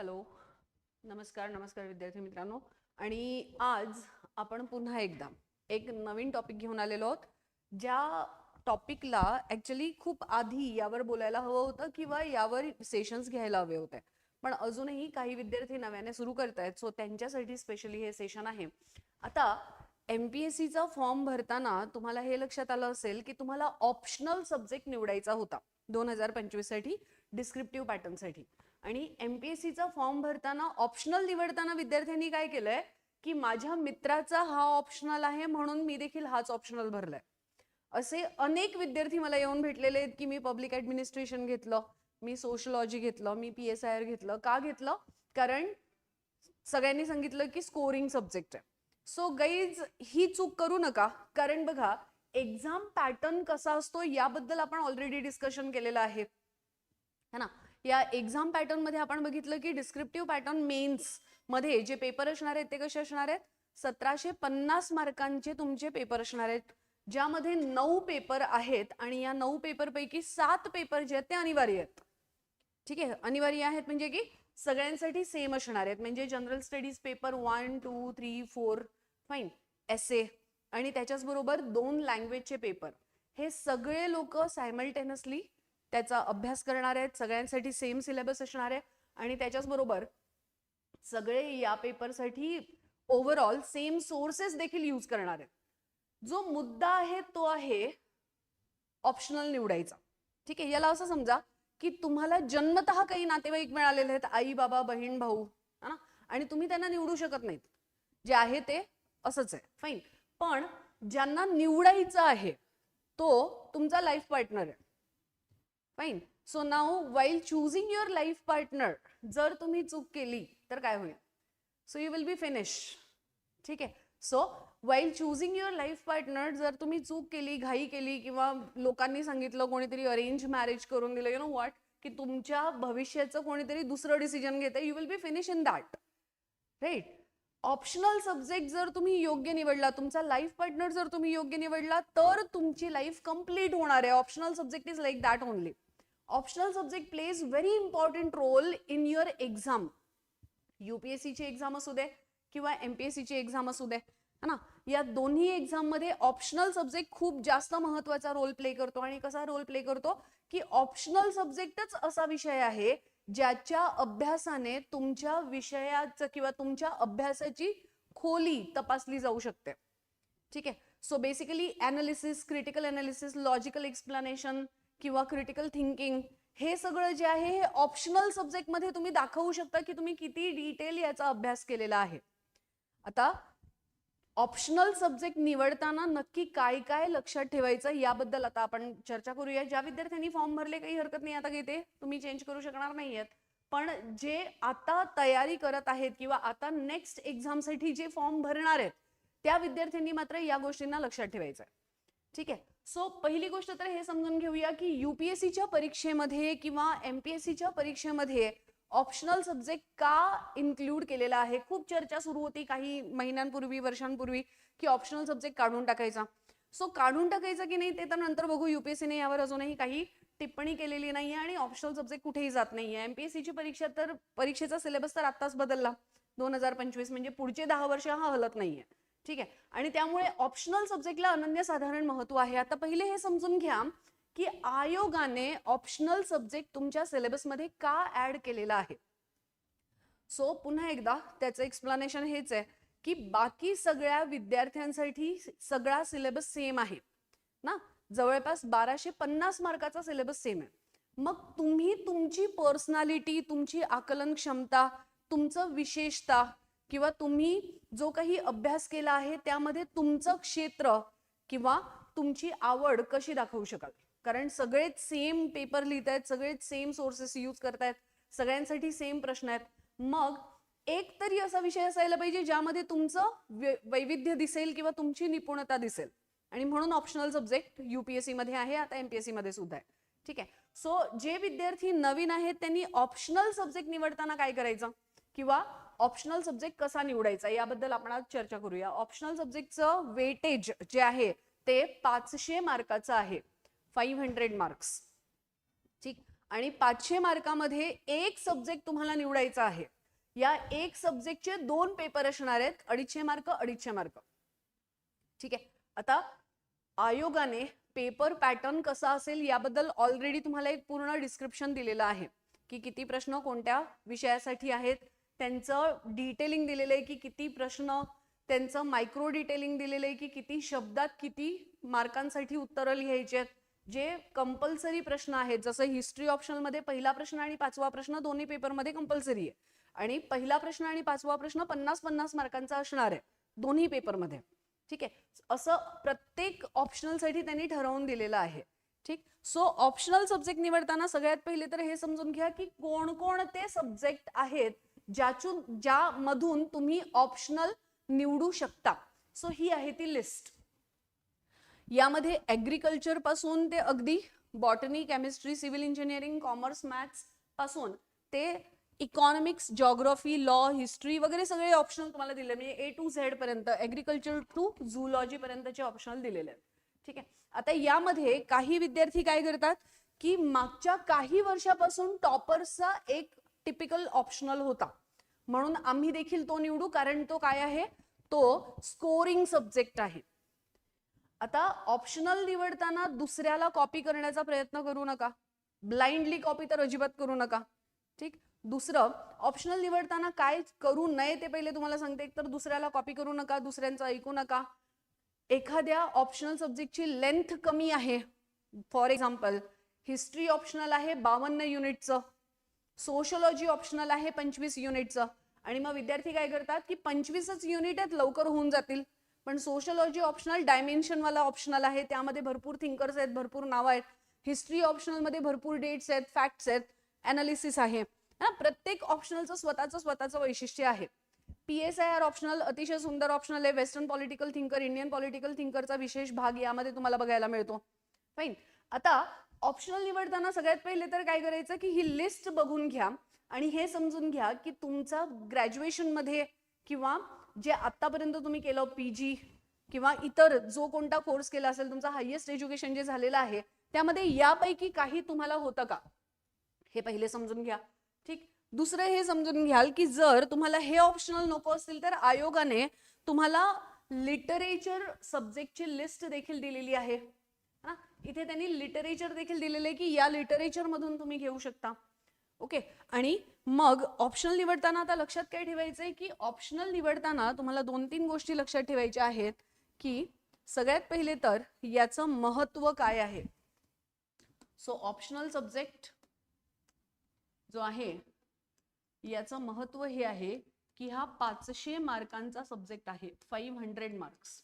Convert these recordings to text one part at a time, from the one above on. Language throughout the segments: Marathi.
हॅलो. नमस्कार नमस्कार विद्यार्थी मित्रांनो. आणि आज आपण पुन्हा एकदा एक नवीन टॉपिक घेऊन आलेलो आहोत ज्या टॉपिकला ऍक्च्युली खूप आधी यावर बोलायला हवं होतं किंवा यावर सेशन्स घ्यायला हवे होते. पण अजूनही काही विद्यार्थी नव्याने सुरू करतायत सो त्यांच्यासाठी स्पेशली हे सेशन आहे. आता एमपीएससीचा फॉर्म भरताना तुम्हाला हे लक्षात आलं असेल की तुम्हाला ऑप्शनल सब्जेक्ट निवडायचा होता दोन हजार पंचवीससाठी डिस्क्रिप्टिव्ह पॅटर्नसाठी आणि एमपीएससीचा फॉर्म भरताना ऑप्शनल निवडताना विद्यार्थ्यांनी काय केलंय? की माझ्या मित्राचा हा ऑप्शनल आहे म्हणून मी देखील हाच ऑप्शनल भरलाय. असे अनेक विद्यार्थी मला येऊन भेटलेले आहेत की मी पब्लिक ऍडमिनिस्ट्रेशन घेतलं मी सोशलॉजी घेतलं मी पी एस आय आर घेतलं. का घेतलं? कारण सगळ्यांनी सांगितलं की स्कोरिंग सब्जेक्ट आहे. सो गैज ही चूक करू नका. कारण बघा एक्झाम पॅटर्न कसा असतो याबद्दल आपण ऑलरेडी डिस्कशन केलेलं आहे. है ना? या एक्झाम पॅटर्नमध्ये आपण बघितलं की डिस्क्रिप्टिव्ह पॅटर्न मेन्समध्ये जे पेपर असणार आहेत ते कसे असणार आहेत? सतराशे पन्नास मार्कांचे तुमचे पेपर असणार आहेत. ज्यामध्ये नऊ पेपर आहेत आणि या नऊ पेपर पैकी सात पेपर जे आहेत ते अनिवार्य आहेत. ठीक आहे? अनिवार्य आहेत म्हणजे की सगळ्यांसाठी सेम असणार आहेत. म्हणजे general studies paper one two three four fine essay आणि त्याच्याच बरोबर दोन लँग्वेजचे पेपर हे सगळे लोक सायमल्टेनियसली त्याचा अभ्यास करणार आहेत सगळ्यांसाठी सेम सिलेबस असणार आहे आणि त्याच्याच बरोबर सगळे या पेपरसाठी ओव्हरऑल सेम सोर्सेस देखील यूज करणार. आहेत जो मुद्दा आहे तो आहे ऑप्शनल निवडायचा. ठीक आहे याला असं समजा की तुम्हाला जन्मतः काही नातेवाईक मिळालेले आहेत आई बाबा बहीण भाऊ है ना? आणि तुम्ही त्यांना निवडू शकत नाहीत. जे आहे ते असंच आहे. फाईन पण ज्यांना निवडायचं आहे तो तुमचा लाईफ पार्टनर आहे. Fine so now while choosing your life partner जर तुम्ही चूक केली तर काय होईल? So you will be finish ठीक आहे? So while choosing your life partner जर तुम्ही चूक केली घाई केली किंवा लोकांनी सांगितलं कोणीतरी अरेंज मॅरेज करून दिलं यु नो वॉट की तुमच्या भविष्याचं कोणीतरी दुसरं डिसिजन घेते you will be finish in that right optional subject जर तुम्ही योग्य निवडला तुमचा लाईफ पार्टनर जर तुम्ही योग्य निवडला तर तुमची लाईफ कंप्लीट होणार आहे. Optional subject is like that only optional subject plays very important role in your exam युपीएससीची exam असू दे किंवा एमपीएससीची एक्झाम असू दे है ना? या दोन्ही एक्झाममध्ये ऑप्शनल सब्जेक्ट खूप जास्त महत्त्वाचा रोल प्ले करतो. आणि कसा रोल प्ले करतो? की ऑप्शनल सब्जेक्टच असा विषय आहे ज्याच्या अभ्यासाने तुमच्या विषयाचं किंवा तुमच्या अभ्यासाची खोली तपासली जाऊ शकते. ठीक आहे? So basically analysis critical analysis logical explanation किंवा क्रिटिकल थिंकिंग हे सगळं जे आहे हे ऑप्शनल सब्जेक्टमध्ये तुम्ही दाखवू शकता की तुम्ही किती डिटेल याचा अभ्यास केलेला आहे. आता ऑप्शनल सब्जेक्ट निवडताना नक्की काय काय लक्षात ठेवायचं याबद्दल आता आपण चर्चा करूया. ज्या विद्यार्थ्यांनी फॉर्म भरले काही हरकत नाही आता घेते. तुम्ही चेंज करू शकणार नाहीयेत. पण जे आता तयारी करत आहेत किंवा आता नेक्स्ट एक्झामसाठी जे फॉर्म भरणार आहेत त्या विद्यार्थ्यांनी मात्र या गोष्टींना लक्षात ठेवायचं आहे ठीक आहे? सो पहिली गोष्ट तर हे समजून घेऊया की युपीएससीच्या परीक्षेमध्ये किंवा एमपीएससीच्या परीक्षेमध्ये ऑप्शनल सब्जेक्ट का इन्क्लूड केलेला आहे? खूप चर्चा सुरू होती काही महिन्यांपूर्वी वर्षांपूर्वी की ऑप्शनल सब्जेक्ट काढून टाकायचा. सो काढून टाकायचा की नाही ते तर नंतर बघू. युपीएससीने यावर अजूनही काही टिप्पणी केलेली नाहीये आणि ऑप्शनल सब्जेक्ट कुठेही जात नाहीये. एमपीएससीची परीक्षा तर परीक्षेचा सिलेबस तर आत्ताच बदलला. दोन हजार पंचवीस म्हणजे पुढचे दहा वर्ष हा हलत नाहीये. ठीक आहे. आणि त्यामुळे ऑप्शनल सब्जेक्टला अनन्यसाधारण महत्त्व आहे. आता पहिले हे समजून घ्या की आयोगाने ऑप्शनल सब्जेक्ट तुमच्या सिलेबसमध्ये का ऍड केलेला आहे? सो पुन्हा एकदा त्याचं एक्सप्लेनेशन हेच आहे की बाकी सगळ्या विद्यार्थ्यांसाठी सगळा सिलेबस सेम आहे. ना? जवळपास बाराशे पन्नास मार्काचा सिलेबस सेम आहे. मग तुम्ही तुमची पर्सनॅलिटी तुमची आकलन क्षमता तुमचं विशेषता किंवा तुम्ही जो काही अभ्यास केला आहे त्यामध्ये तुमचं क्षेत्र किंवा तुमची आवड कशी दाखवू शकाल? कारण सगळेच सेम पेपर लिहित आहेत सगळेच सेम सोर्सेस यूज करतायत सगळ्यांसाठी सेम प्रश्न आहेत. मग एक तरी असा विषय असायला पाहिजे ज्यामध्ये तुमचं वै- वैविध्य दिसेल किंवा तुमची निपुणता दिसेल. आणि म्हणून ऑप्शनल सब्जेक्ट युपीएससी मध्ये आहे आता एमपीएससी मध्ये सुद्धा आहे. ठीक आहे. सो जे विद्यार्थी नवीन आहेत त्यांनी ऑप्शनल सब्जेक्ट निवडताना काय करायचं? किंवा ऑप्शनल सब्जेक्ट कसा निवडायचा याबद्दल आपण आज चर्चा करूया. ऑप्शनल सब्जेक्टचं वेटेज जे आहे ते पाचशे मार्काचं आहे. फाईव्ह हंड्रेड मार्क्स ठीक? आणि पाचशे मार्कामध्ये एक सब्जेक्ट तुम्हाला निवडायचा आहे. या एक सब्जेक्टचे दोन पेपर असणार आहेत अडीचशे मार्क अडीचशे मार्क. ठीक आहे? आता आयोगाने पेपर पॅटर्न कसा असेल याबद्दल ऑलरेडी तुम्हाला एक पूर्ण डिस्क्रिप्शन दिलेलं आहे. की किती प्रश्न कोणत्या विषयासाठी आहेत त्यांचं डिटेलिंग दिलेलं आहे की किती प्रश्न त्यांचं मायक्रो डिटेलिंग दिलेलं आहे की किती शब्दात किती मार्कांसाठी उत्तरं लिहायची आहेत. जे कंपल्सरी प्रश्न आहेत जसं हिस्ट्री ऑप्शनमध्ये पहिला प्रश्न आणि पाचवा प्रश्न दोन्ही पेपरमध्ये कंपल्सरी आहे. आणि पहिला प्रश्न आणि पाचवा प्रश्न पन्नास पन्नास मार्कांचा असणार आहे दोन्ही पेपरमध्ये ठीक आहे? असं प्रत्येक ऑप्शनलसाठी त्यांनी ठरवून दिलेलं आहे. ठीक? सो ऑप्शनल सब्जेक्ट निवडताना सगळ्यात पहिले तर हे समजून घ्या की कोणकोणते सब्जेक्ट आहेत ज्याचून ज्यामधून तुम्ही ऑप्शनल निवडू शकता. सो ही आहे ती लिस्ट यामध्ये ऍग्रिकल्चरपासून ते अगदी botany chemistry civil engineering commerce मॅथ्सपासून ते इकॉनॉमिक्स जॉग्रफी लॉ हिस्ट्री वगैरे सगळे ऑप्शनल तुम्हाला दिले. म्हणजे ए टू झेड पर्यंत ऍग्रिकल्चर टू झुलॉजी पर्यंतचे ऑप्शनल दिलेले आहेत. ठीक आहे? आता यामध्ये काही विद्यार्थी काय करतात? की मागच्या काही वर्षापासून टॉपरचा एक टिपिकल ऑप्शनल होता. म्हणून आम्ही देखील तो निवडू कारण तो काय आहे? तो स्कोरिंग सब्जेक्ट आहे. आता ऑप्शनल निवडताना दुसऱ्याला कॉपी करण्याचा प्रयत्न करू नका. ब्लाइंडली कॉपी तर अजिबात करू नका. ठीक? दुसरं ऑप्शनल निवडताना काय करू नये ते पहिले तुम्हाला सांगते. एक तर दुसऱ्याला कॉपी करू नका दुसऱ्यांचं ऐकू नका. एखाद्या ऑप्शनल सब्जेक्टची लेंथ कमी आहे. फॉर एक्झाम्पल हिस्ट्री ऑप्शनल आहे बावन्न युनिटचं सोशोलॉजी ऑप्शनल आहे पंचवीस युनिटचं. आणि मग विद्यार्थी काय करतात की पंचवीसच युनिट आहेत लवकर होऊन जातील. पण सोशलॉजी ऑप्शनल डायमेन्शनवाला ऑप्शनल आहे. त्यामध्ये भरपूर थिंकर्स आहेत भरपूर नावं आहेत. हिस्ट्री ऑप्शनलमध्ये भरपूर डेट्स आहेत फॅक्ट्स आहेत अनालिसिस आहे. ना? प्रत्येक ऑप्शनलचं स्वतःचं स्वतःचं वैशिष्ट्य आहे. P S I R optional अतिशय सुंदर ऑप्शनल आहे. Western political thinker Indian political थिंकरचा विशेष भाग यामध्ये तुम्हाला बघायला मिळतो. फाईन आता ऑप्शनल निवडताना सगळ्यात पहिले तर काय करायचं की ही लिस्ट बघून घ्या आणि हे समजून घ्या की तुमचा ग्रॅज्युएशनमध्ये किंवा जे आत्तापर्यंत तुम्ही केलं पी जी किंवा इतर जो कोणता कोर्स केला असेल तुमचा हायेस्ट एज्युकेशन जे झालेलं आहे त्यामध्ये यापैकी काही तुम्हाला होतं का? हे पहिले समजून घ्या. ठीक? दुसरं हे समजून घ्याल की जर तुम्हाला हे ऑप्शनल नको असतील तर आयोगाने तुम्हाला लिटरेचर सब्जेक्टची लिस्ट देखील दिलेली आहे. इथे त्यांनी लिटरेचर देखील दिलेलं आहे की या लिटरेचर मधून तुम्ही घेऊ शकता. ओके आणि मग ऑप्शनल निवडताना आता लक्षात काय ठेवायचंय की ऑप्शनल निवडताना तुम्हाला दोन तीन गोष्टी लक्षात ठेवायच्या आहेत की सगळ्यात पहिले तर याचं महत्त्व काय आहे? सो ऑप्शनल सब्जेक्ट जो आहे याचं महत्त्व हे आहे की हा पाचशे मार्कांचा सब्जेक्ट आहे फाईव्ह हंड्रेड मार्क्स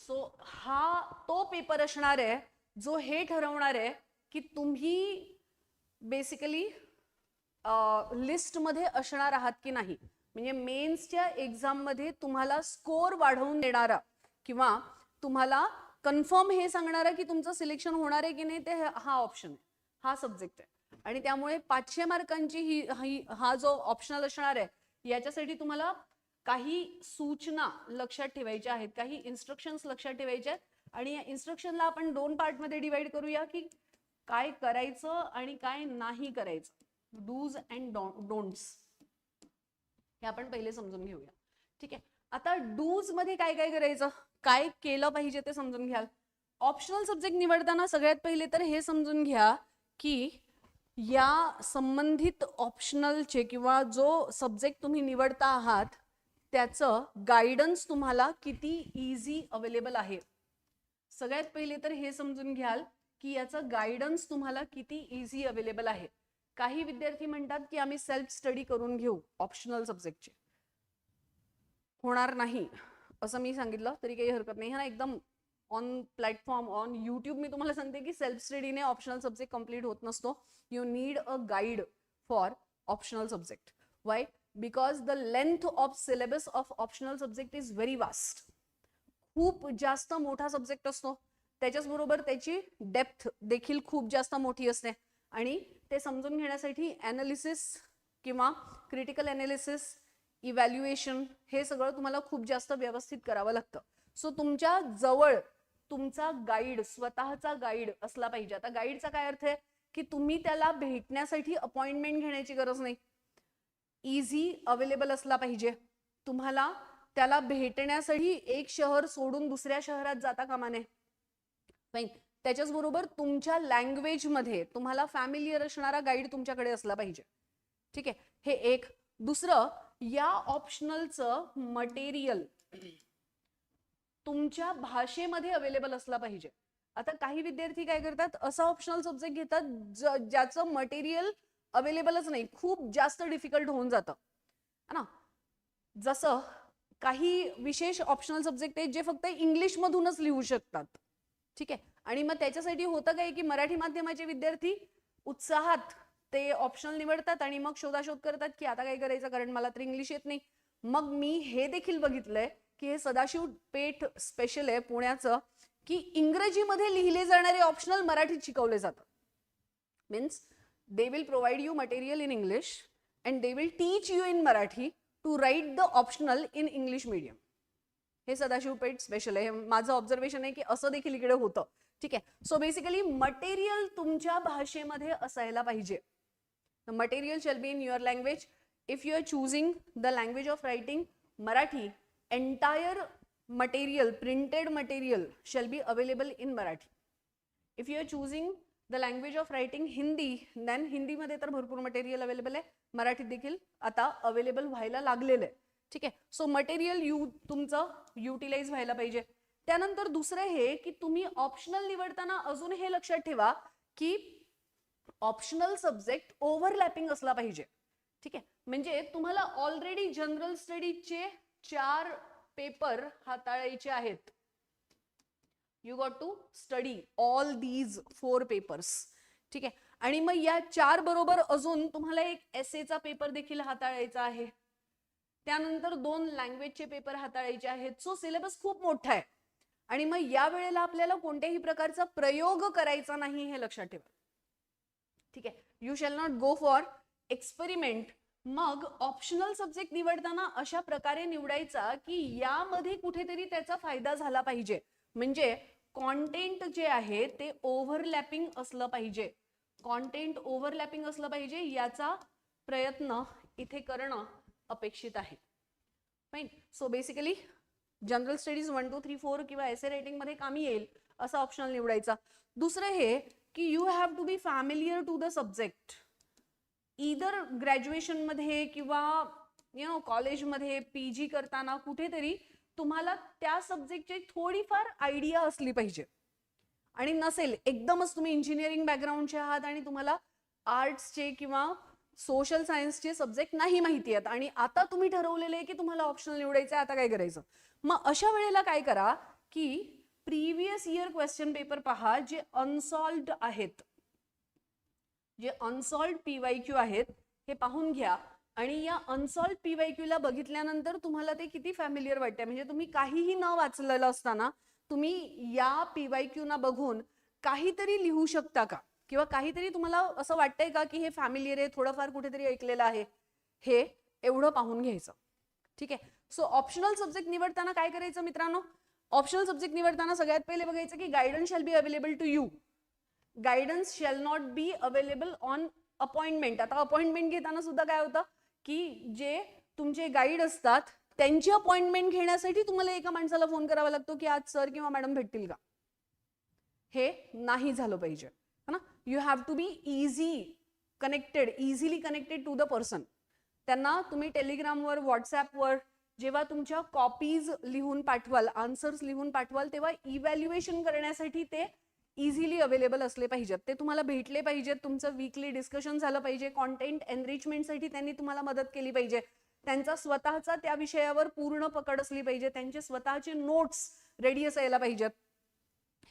सो हा तो पेपर असणार आहे जो हे ठरवणार आहे की तुम्ही बेसिकली लिस्टमध्ये असणार आहात की नाही. म्हणजे मेन्सच्या एक्झाममध्ये तुम्हाला स्कोर वाढवून देणारा किंवा तुम्हाला कन्फर्म हे सांगणारा की तुमचं सिलेक्शन होणार आहे की नाही ते हा ऑप्शन आहे. हा सब्जेक्ट आहे. आणि त्यामुळे पाचशे मार्कांची ही ही हा जो ऑप्शनल असणार आहे याच्यासाठी तुम्हाला काही सूचना लक्षात ठेवायच्या आहेत काही इन्स्ट्रक्शन्स लक्षात ठेवायच्या आहेत. आणि या इन्स्ट्रक्शनला आपण दोन पार्टमध्ये डिवाइड करूया की काय करायचं आणि काय नाही करायचं. डूज अँड डोंट्स हे आपण पहिले समजून घेऊया. ठीक आहे. आता डूजमध्ये काय काय करायचं? काय केलं पाहिजे ते समजून घ्याल. ऑप्शनल सब्जेक्ट निवडताना सगळ्यात पहिले तर हे समजून घ्या की या संबंधित ऑप्शनलचे किंवा जो सब्जेक्ट तुम्ही निवडता आहात त्याचं गायडन्स तुम्हाला किती इझी अवेलेबल आहे. सगळ्यात पहिले तर हे समजून घ्याल की याचं गायडन्स तुम्हाला किती इझी अवेलेबल आहे. काही विद्यार्थी म्हणतात की आम्ही सेल्फ स्टडी करून घेऊ ऑप्शनल सब्जेक्टचे होणार नाही असं मी सांगितलं तरी काही हरकत नाही. ना एकदम ऑन प्लॅटफॉर्म ऑन युट्यूब मी तुम्हाला सांगते की सेल्फ स्टडीने ऑप्शनल सब्जेक्ट कंप्लीट होत नसतो. You need a guide for optional subject why because the length of syllabus of optional subject is very vast खूप जास्त मोठा सब्जेक्ट असतो. त्याच्याच बरोबर त्याची डेप्थ देखील खूप जास्त मोठी असते. आणि ते समजून घेण्यासाठी ॲनालिसिस किंवा क्रिटिकल ॲनालिसिस इव्हॅल्युएशन हे सगळं तुम्हाला खूप जास्त व्यवस्थित करावं लागतं. सो तुमच्या जवळ तुमचा गाईड स्वतःचा गाईड असला पाहिजे. आता गाईडचा काय अर्थ आहे? की तुम्ही त्याला भेटण्यासाठी अपॉइंटमेंट घेण्याची गरज नाही. इझी अवेलेबल असला पाहिजे. तुम्हाला त्याला भेटण्यासाठी एक शहर सोडून दुसऱ्या शहरात जाता कामा नये. त्याच्याच बरोबर तुमच्या लँग्वेजमध्ये तुम्हाला फॅमिलियर असणारा गाईड तुमच्याकडे असला पाहिजे. ठीक आहे? हे एक. दुसरं या ऑप्शनलचं मटेरियल तुमच्या भाषेमध्ये अवेलेबल असला पाहिजे. आता काही विद्यार्थी काय करतात? असा ऑप्शनल सब्जेक्ट घेतात ज्याचं मटेरियल अवेलेबलच नाही. खूप जास्त डिफिकल्ट होऊन जातं. है ना? जसं काही विशेष ऑप्शनल सब्जेक्ट आहेत जे फक्त इंग्लिश मधूनच लिहू शकतात. ठीक आहे? आणि मग त्याच्यासाठी होतं काय की मराठी माध्यमाचे विद्यार्थी उत्साहात ते ऑप्शनल निवडतात आणि मग शोधाशोध करतात की आता काय करायचं? कारण मला तर इंग्लिश येत नाही. मग मी हे देखील बघितलंय की हे सदाशिव पेठ स्पेशल आहे पुण्याचं की इंग्रजीमध्ये लिहिले जाणारे ऑप्शनल मराठीत शिकवले जातात. Means they will provide you material in English and they will teach you in Marathi to write the optional in English medium हे सदाशिव पेठ स्पेशल आहे. हे माझं ऑब्झर्वेशन आहे की असं देखील इकडे होतं. ठीक आहे? सो बेसिकली मटेरियल तुमच्या भाषेमध्ये असायला पाहिजे. Material shall be in your language if you are choosing the language of writing Marathi entire material printed material shall be available in Marathi if you are choosing the language of writing Hindi then हिंदीमध्ये तर भरपूर मटेरियल अवेलेबल आहे. मराठीत देखील आता अवेलेबल व्हायला लागलेलं आहे. ठीक आहे? सो मटेरियल यू तुमचं युटिलाइज व्हायला पाहिजे. त्यानंतर दुसरं हे की तुम्ही ऑप्शनल निवडताना अजून हे लक्षात ठेवा की ऑप्शनल सब्जेक्ट ओव्हरलॅपिंग असला पाहिजे. ठीक आहे? म्हणजे तुम्हाला ऑलरेडी जनरल स्टडीचे चार पेपर हाताळायचे आहेत. You got to study all these four papers ठीक आहे? आणि मग या चार बरोबर अजून तुम्हाला एक एसएचा पेपर देखील हाताळायचा आहे. त्यानंतर दोन लँग्वेजचे पेपर हाताळायचे आहेत. सो सिलेबस खूप मोठा आहे. आणि मग या वेळेला आपल्याला कोणत्याही प्रकारचा प्रयोग करायचा नाही हे लक्षात ठेवा. ठीक आहे? You shall not go for experiment मग ऑप्शनल सब्जेक्ट निवडताना अशा प्रकारे निवडायचा की यामध्ये कुठेतरी त्याचा फायदा झाला पाहिजे. म्हणजे कॉन्टेंट जे आहे ते ओव्हरलॅपिंग असलं पाहिजे. कॉन्टेंट ओव्हरलॅपिंग असलं पाहिजे याचा प्रयत्न इथे करणं अपेक्षित आहे. Fine so basically general studies one two three four किंवा एसे रायटिंगमध्ये कामी येईल असा ऑप्शनल निवडायचा. दुसरं हे की you have to be familiar to the subject either ग्रॅज्युएशनमध्ये किंवा यु नो कॉलेजमध्ये पी जी करताना कुठेतरी तुम्हाला त्या सब्जेक्टची थोडीफार आयडिया असली पाहिजे. आणि नसेल एकदमच तुम्ही इंजिनिअरिंग बॅकग्राऊंडचे आहात आणि तुम्हाला आर्ट्सचे किंवा सोशल सायन्सचे सब्जेक्ट नाही माहिती आहेत. आणि आता तुम्ही ठरवलेले आहे की तुम्हाला ऑप्शनल निवडायचं आहे आता काय करायचं? मग अशा वेळेला काय करा की प्रिव्हियस इयर क्वेश्चन पेपर पहा जे अनसॉल्ड आहेत. जे अनसॉल्ड पीवाय क्यू आहेत हे पाहून घ्या. आणि या अनसॉल्ड पीवाय क्यू ला बघितल्यानंतर तुम्हाला ते किती फॅमिलियर वाटते म्हणजे तुम्ही काहीही न वाचलेलं असताना तुम्ही या पीवाय क्यू ना बघून काहीतरी लिहू शकता का? किंवा काहीतरी तुम्हाला असं वाटतंय का की हे फॅमिलियर आहे थोडंफार कुठेतरी ऐकलेलं आहे? हे एवढं पाहून घ्यायचं. ठीक आहे? सो ऑप्शनल सब्जेक्ट निवडताना काय करायचं मित्रांनो? ऑप्शनल सब्जेक्ट निवडताना सगळ्यात पहिले बघायचं की guidance shall be available to you guidance shall not be available on appointment आता अपॉइंटमेंट घेताना सुद्धा काय होतं? की जे तुमचे गाईड असतात त्यांची अपॉइंटमेंट घेण्यासाठी तुम्हाला एका माणसाला फोन करावा लागतो की आज सर किंवा मॅडम भेटतील का? हे नाही झालं पाहिजे. है ना? You have to be easy connected easily connected to the person त्यांना तुम्ही टेलिग्रामवर व्हॉट्सॲपवर जेव्हा तुमच्या कॉपीज लिहून पाठवाल आन्सर्स लिहून पाठवाल तेव्हा इव्हॅल्युएशन करण्यासाठी ते इझिली अवेलेबल असले पाहिजेत. ते तुम्हाला भेटले पाहिजेत. तुमचं वीकली डिस्कशन झालं पाहिजे. कॉन्टेंट एनरिचमेंटसाठी त्यांनी तुम्हाला मदत केली पाहिजे. त्यांचा स्वतःचा त्या विषयावर पूर्ण पकड असली पाहिजे. त्यांचे स्वतःचे नोट्स रेडी असायला पाहिजेत.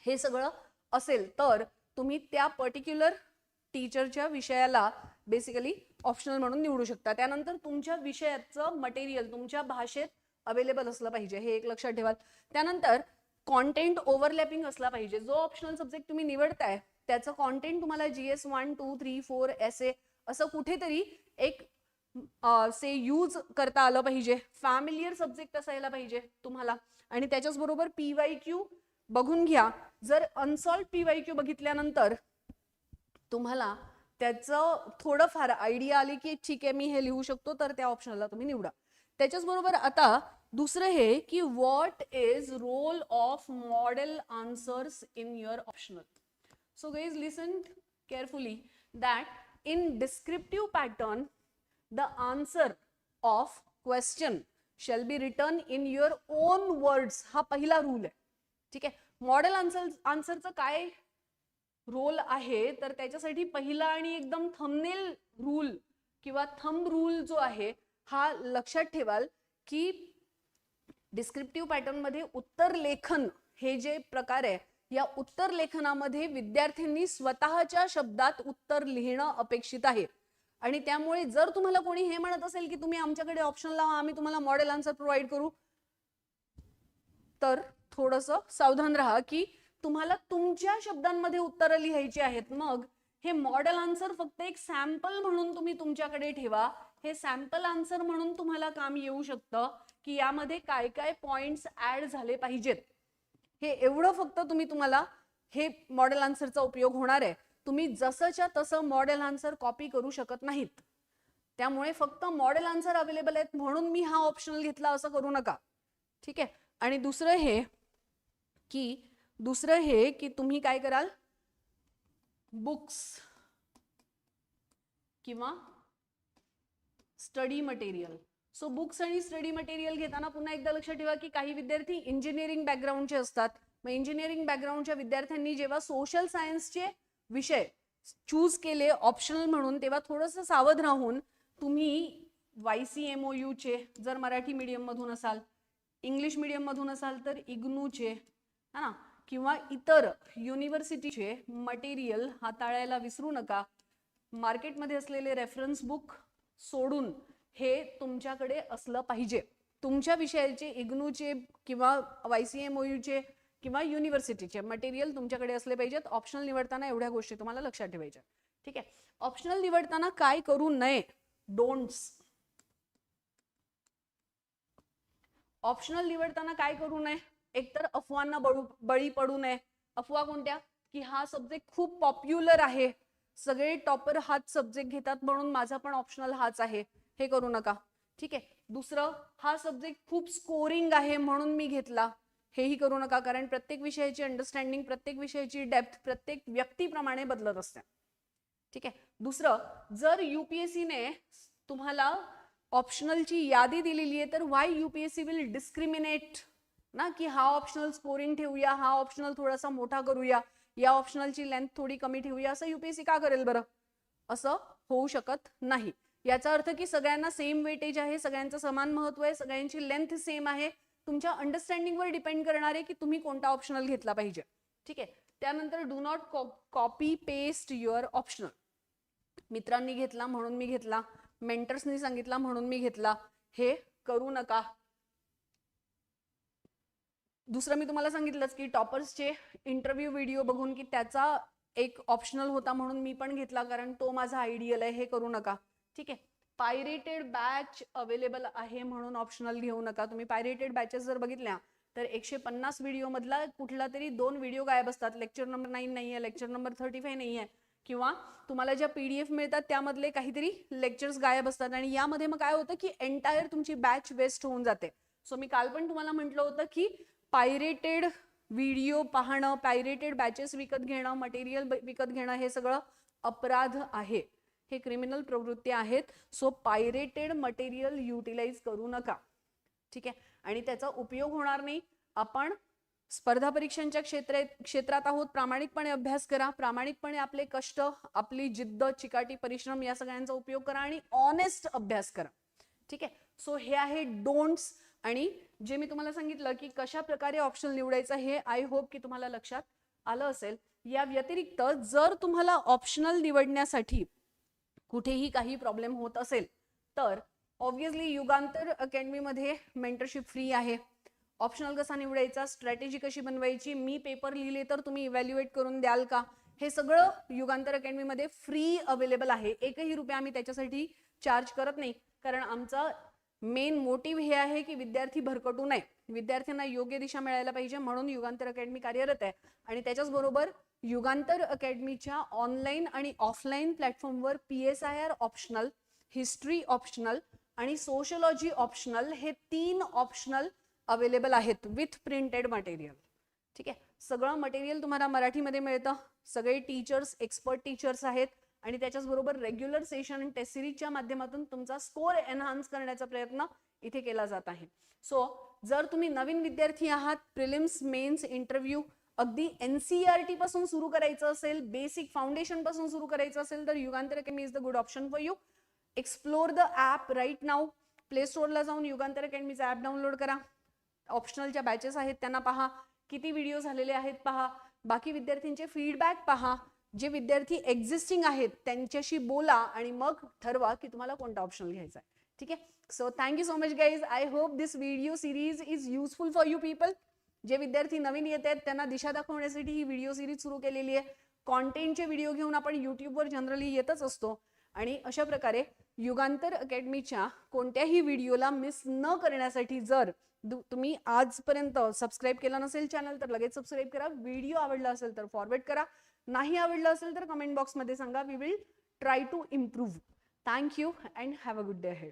हे सगळं असेल तर तुम्ही त्या पर्टिक्युलर टीचरच्या विषयाला बेसिकली ऑप्शनल म्हणून निवडू शकता. त्यानंतर तुमच्या विषयाचं मटेरियल तुमच्या भाषेत अवेलेबल असलं पाहिजे. हे एक लक्षात ठेवाल. त्यानंतर कॉन्टेंट ओव्हरलॅपिंग असला पाहिजे. जो ऑप्शनल सब्जेक्ट तुम्ही निवडताय त्याचं कॉन्टेंट तुम्हाला GS one two three four essay असं कुठेतरी एक से यूज करता आलं पाहिजे. फॅमिलियर सब्जेक्ट असायला पाहिजे तुम्हाला. आणि त्याच्याच बरोबर पीवाय क्यू बघून घ्या. जर अनसॉल्ड पीवाय क्यू बघितल्यानंतर तुम्हाला त्याचं थोडंफार आयडिया आली की ठीक आहे मी हे लिहू शकतो तर त्या ऑप्शनला तुम्ही निवडा. त्याच्याच बरोबर आता दुसरं हे की what is role of model answers in your optional so guys listen carefully that in descriptive pattern the answer of question shall be written in your own words हा पहिला रूल आहे. ठीक आहे? मॉडेल आन्सर आन्सरचं काय रोल आहे? तर त्याच्यासाठी पहिला आणि एकदम थंबनेल रूल किंवा थंब रूल जो आहे हा लक्षात ठेवाल की डिस्क्रिप्टिव्ह पॅटर्नमध्ये उत्तर लेखन हे जे प्रकार आहे या उत्तर लेखनामध्ये विद्यार्थ्यांनी स्वतःच्या शब्दात उत्तर लिहिणं अपेक्षित आहे. आणि त्यामुळे जर तुम्हाला कोणी हे म्हणत असेल की तुम्ही आमच्याकडे ऑप्शन लावा आम्ही तुम्हाला मॉडेल आन्सर प्रोव्हाइड करू तर थोडस सावधान राहा की तुम्हाला तुमच्या शब्दांमध्ये उत्तरं लिहायची आहेत. मग हे मॉडेल आन्सर फक्त एक सॅम्पल म्हणून तुम्ही तुमच्याकडे ठेवा. हे सॅम्पल आन्सर म्हणून तुम्हाला काम येऊ शकतं. की यामध्ये काय काय पॉइंट्स ऍड झाले पाहिजेत. हे एवढं फक्त तुम्ही तुम्हाला हे मॉडेल आन्सरचा उपयोग होणार आहे. तुम्ही जसंच्या तसं मॉडेल आन्सर कॉपी करू शकत नाहीत. त्यामुळे फक्त मॉडेल आन्सर अवेलेबल आहेत म्हणून मी हा ऑप्शनल घेतला असं करू नका. ठीक आहे? आणि दुसरं हे की दुसरं हे की तुम्ही काय कराल? बुक्स किंवा स्टडी मटेरियल सो बुक्स आणि स्टडी मटेरियल घेताना पुन्हा एकदा लक्षात ठेवा की काही विद्यार्थी इंजिनिअरिंग बॅकग्राऊंडचे असतात. मग इंजिनिअरिंग बॅकग्राऊंडच्या विद्यार्थ्यांनी जेव्हा सोशल सायन्सचे विषय चूज केले ऑप्शनल म्हणून तेव्हा थोडंसं सावध राहून तुम्ही वाय सी एम ओ यूचे जर मराठी मीडियम मधून असाल इंग्लिश मीडियम मधून असाल तर इग्नूचे हा ना? किंवा इतर युनिव्हर्सिटीचे मटेरियल हाताळायला विसरू नका. मार्केटमध्ये असलेले रेफरन्स बुक सोडून हे तुमच्याकडे असलं पाहिजे. तुमच्या विषयाचे इग्नूचे किंवा वाय सी एम चे किंवा युनिव्हर्सिटीचे मटेरियल तुमच्याकडे असले पाहिजेत. ऑप्शनल निवडताना एवढ्या गोष्टी तुम्हाला लक्षात ठेवायच्या. ठीक आहे? ऑप्शनल निवडताना काय करू नये? डोंट्स ऑप्शनल निवडताना काय करू नये? एकतर अफवांना बळू बळी पडू नये. अफवा कोणत्या? की हा सब्जेक्ट खूप पॉप्युलर आहे. सगळे टॉपर हाच सब्जेक्ट घेतात म्हणून माझा पण ऑप्शनल हाच आहे. हे करू नका. ठीक आहे? दुसरं हा सब्जेक्ट खूप स्कोरिंग आहे म्हणून मी घेतला. हेही करू नका कारण प्रत्येक विषयाची अंडरस्टँडिंग प्रत्येक विषयाची डेप्थ प्रत्येक व्यक्तीप्रमाणे बदलत असते. ठीक आहे? दुसरं जर युपीएससीने तुम्हाला ऑप्शनलची यादी दिलेली आहे तर वाय युपीएससी विल डिस्क्रिमिनेट ना की हा ऑप्शनल स्कोरिंग ठेवूया हा ऑप्शनल थोडासा मोठा करूया या ऑप्शनलची लेंथ थोडी कमी ठेवूया असं युपीएससी का करेल बरं? असं होऊ शकत नाही. याचा अर्थ की सगळ्यांना सेम वेटेज आहे सगळ्यांचं समान महत्त्व आहे सगळ्यांची लेंथ सेम आहे. तुमच्या अंडरस्टँडिंगवर डिपेंड करणार आहे की तुम्ही कोणता ऑप्शनल घेतला पाहिजे. ठीक आहे? त्यानंतर do not copy paste your optional मित्रांनी घेतला म्हणून मी घेतला. मेंटर्सनी सांगितला म्हणून मी घेतला. हे करू नका. दुसरं मी तुम्हाला सांगितलंच की टॉपर्सचे इंटरव्ह्यू व्हिडिओ बघून की त्याचा एक ऑप्शनल होता म्हणून मी पण घेतला कारण तो माझा आयडियल आहे हे करू नका. ठीक आहे. पायरेटेड बॅच अवेलेबल आहे म्हणून ऑप्शनल घेऊ नका. तुम्ही पायरेटेड बॅचेस जर बघितल्या तर एकशे पन्नास व्हिडिओ मधला कुठला तरी दोन व्हिडिओ गायब असतात. लेक्चर नंबर नाईन नाही आहे लेक्चर नंबर थर्टी फाय नाही आहे किंवा तुम्हाला ज्या पी डी एफ मिळतात त्यामधले काहीतरी लेक्चर्स गायब असतात. आणि यामध्ये मग काय होतं की एंटायर तुमची बॅच वेस्ट होऊन जाते. सो मी काल पण तुम्हाला म्हटलं होतं की पायरेटेड व्हिडिओ पाहणं पायरेटेड बॅचेस विकत घेणं मटेरियल विकत घेणं हे सगळं अपराध आहे. हे क्रिमिनल प्रवृत्ती आहेत. सो पायरेटेड मटेरियल युटिलाइज करू नका. ठीक आहे? आणि त्याचा उपयोग होणार नाही. आपण स्पर्धा परीक्षांच्या क्षेत्र क्षेत्रात आहोत. प्रामाणिकपणे अभ्यास करा. प्रामाणिकपणे आपले कष्ट आपली जिद्द चिकाटी परिश्रम या सगळ्यांचा उपयोग करा आणि ऑनेस्ट अभ्यास करा. ठीक आहे? सो हे आहे डोंट्स आणि जे मी तुम्हाला सांगितलं की कशा प्रकारे ऑप्शन निवडायचं हे आय होप की तुम्हाला लक्षात आलं असेल. या व्यतिरिक्त जर तुम्हाला ऑप्शनल निवडण्यासाठी कुठेही काही प्रॉब्लेम होत असेल तर ऑब्विसली युगांतर अकॅडमीमध्ये मेंटरशिप फ्री आहे. ऑप्शनल कसा निवडायचा स्ट्रॅटेजी कशी बनवायची मी पेपर लिहिले तर तुम्ही इव्हॅल्युएट करून द्याल का? हे सगळं युगांतर अकॅडमीमध्ये फ्री अवेलेबल आहे. एकही रुपया आम्ही त्याच्यासाठी चार्ज करत नाही. कारण आमचा मेन मोटिव्ह हे आहे की विद्यार्थी भरकटू नये. विद्यार्थ्यांना योग्य दिशा मिळायला पाहिजे म्हणून युगांतर अकॅडमी कार्यरत आहे. आणि त्याच्याच बरोबर युगांतर अकॅडमीच्या ऑनलाईन आणि ऑफलाईन प्लॅटफॉर्मवर P S I R optional history optional आणि सोशलॉजी ऑप्शनल हे तीन ऑप्शनल अवेलेबल आहेत विथ प्रिंटेड मटेरियल. ठीक आहे? सगळं मटेरियल तुम्हाला मराठीमध्ये मिळतं. सगळे टीचर्स एक्सपर्ट टीचर्स आहेत. आणि त्याच्याच बरोबर रेग्युलर सेशन आणि टेस्ट सिरीजच्या माध्यमातून तुमचा स्कोर एनहान्स करण्याचा प्रयत्न इथे केला जात आहे. सो जर तुम्ही नवीन विद्यार्थी आहात प्रिलिम्स मेन्स इंटरव्ह्यू अगदी एन सी आर टी पासून सुरू करायचं असेल बेसिक फाउंडेशनपासून सुरू करायचं असेल तर Yugantar academy is the good option for you explore the app right now play स्टोअरला जाऊन युगांतर अकॅडमीचा ॲप डाउनलोड करा. ऑप्शनलच्या बॅचेस आहेत त्यांना पहा. किती व्हिडिओ झालेले आहेत पहा. बाकी विद्यार्थ्यांचे फीडबॅक पहा. जे विद्यार्थी एक्झिस्टिंग आहेत त्यांच्याशी बोला आणि मग ठरवा की तुम्हाला कोणता ऑप्शन घ्यायचा आहे. ठीक आहे? So thank you so much guys I hope this video series is useful for you people जे विद्यार्थी नवीन येत आहेत त्यांना दिशा दाखवण्यासाठी ही व्हिडिओ सिरीज सुरू केलेली आहे. कॉन्टेंटचे व्हिडिओ घेऊन आपण युट्यूबवर जनरली येतच असतो. आणि अशा प्रकारे युगांतर अकॅडमीच्या कोणत्याही व्हिडिओला मिस न करण्यासाठी जर दु- तुम्ही आजपर्यंत सबस्क्राईब केलं नसेल चॅनल तर लगेच सबस्क्राईब करा. व्हिडिओ आवडला असेल तर फॉरवर्ड करा. नाही आवडलं असेल तर कमेंट बॉक्समध्ये सांगा. We will try to improve thank you and have a good day head